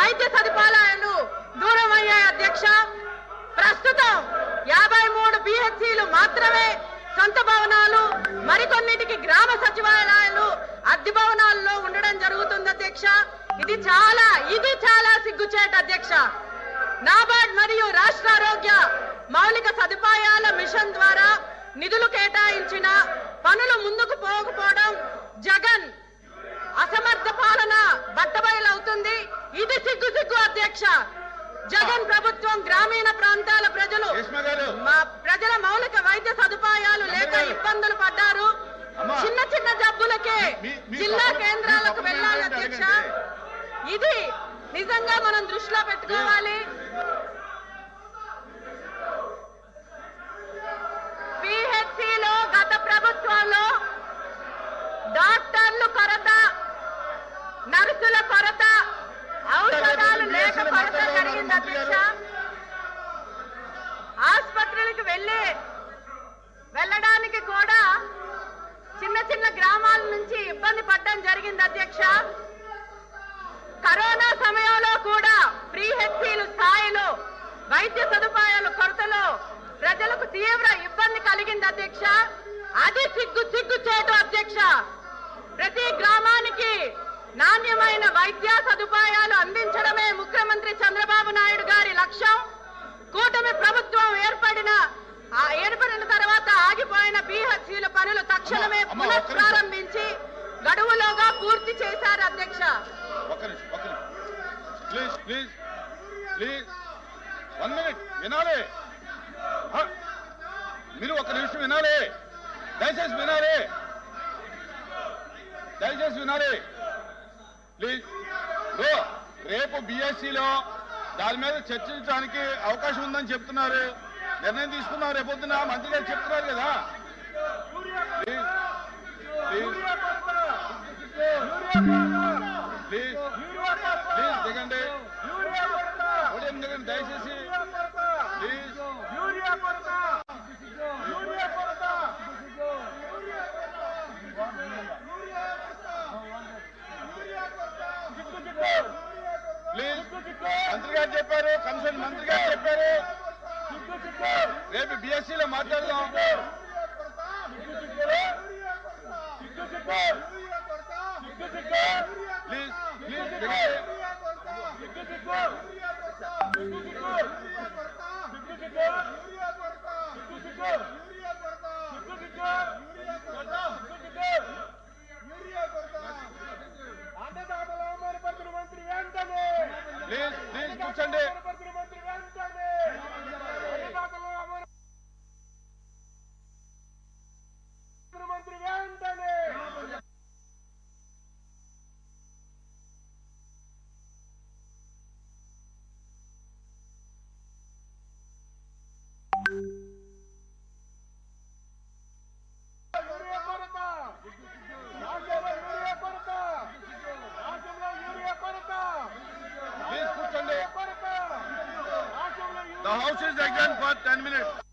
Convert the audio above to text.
వైద్య సదుపాయాలు దూరం అయ్యాయి అధ్యక్ష ప్రస్తుతం యాభై మూడు బిహెచ్సిలు మాత్రమే సొంత భవనాలు మరికొన్నిటికి గ్రామ సచివాలయాలు అద్దె భవనాల్లో ఉండడం జరుగుతుంది అధ్యక్ష. ఇది చాలా ఇది చాలా సిగ్గుచేట అధ్యక్ష. నాబార్డ్ మరియు రాష్ట్ర ఆరోగ్య మౌలిక సదుపాయాల మిషన్ ద్వారా నిధులు కేటాయించిన పనులు ముందుకు పోకపోవడం జగన్ అసమర్థ పాలన బట్టబయలవుతుంది ఇది సిగ్గు సిగ్గు అధ్యక్ష జగన్ ప్రభుత్వం గ్రామీణ ప్రాంతాల ప్రజలు మా ప్రజల మౌలిక వైద్య సదుపాయాలు లేక. ఇబ్బందులు పడ్డారు. చిన్న చిన్న జబ్బులకే జిల్లా కేంద్రాలకు వెళ్ళాలి అధ్యక్ష. ఇది నిజంగా మనం దృష్టిలో పెట్టుకోవాలి జరిగింది అధ్యక్ష. కరోనా సమయంలో కూడా ప్రీ హెచ్సీలు స్థాయిలో వైద్య సదుపాయాలు కొరతలో ప్రజలకు తీవ్ర ఇబ్బంది కలిగింది అధ్యక్ష. అది సిగ్గు సిగ్గు చేయటం అధ్యక్ష. ప్రతి గ్రామానికి నాణ్యమైన వైద్య సదుపాయాలు అందించడమే ముఖ్యమంత్రి చంద్రబాబు నాయుడు గారి లక్ష్యం. కూటమి ప్రభుత్వం ఏర్పడిన ఏర్పడిన తర్వాత ఆగిపోయిన బీహెచ్సీల పనులు తక్షణమే. పునఃప్రారంభించి గడువులోగా పూర్తి చేశారు అధ్యక్ష. Please please please one minute వినాలి. మీరు ఒక నిమిషం వినాలి. దయచేసి వినాలి. దయచేసి వినాలి. ప్లీజ్ రేపు బిఎస్సిలో దాని మీద చర్చించడానికి అవకాశం ఉందని చెప్తున్నారు. నిర్ణయం తీసుకున్నారు రేపొద్దున మంత్రి గారు చెప్తున్నారు కదా. ప్లీజ్ ప్లీజ్ ప్లీజ్ ప్లీజ్ దిగండి ఉదయం దిగండి దయచేసి ప్లీజ్ ప్లీజ్ మంత్రి గారు చెప్పారు కమిషన్ మంత్రి గారు చెప్పారు రేపు BSc లో మాట్లాడదాం ప్లీజ్ ప్లీజ్ దిగండి అన్నదాతల అమరపత్రి మంత్రి వెంటనే ప్లీజ్ కూర్చోండి. The house is again for 10 minutes.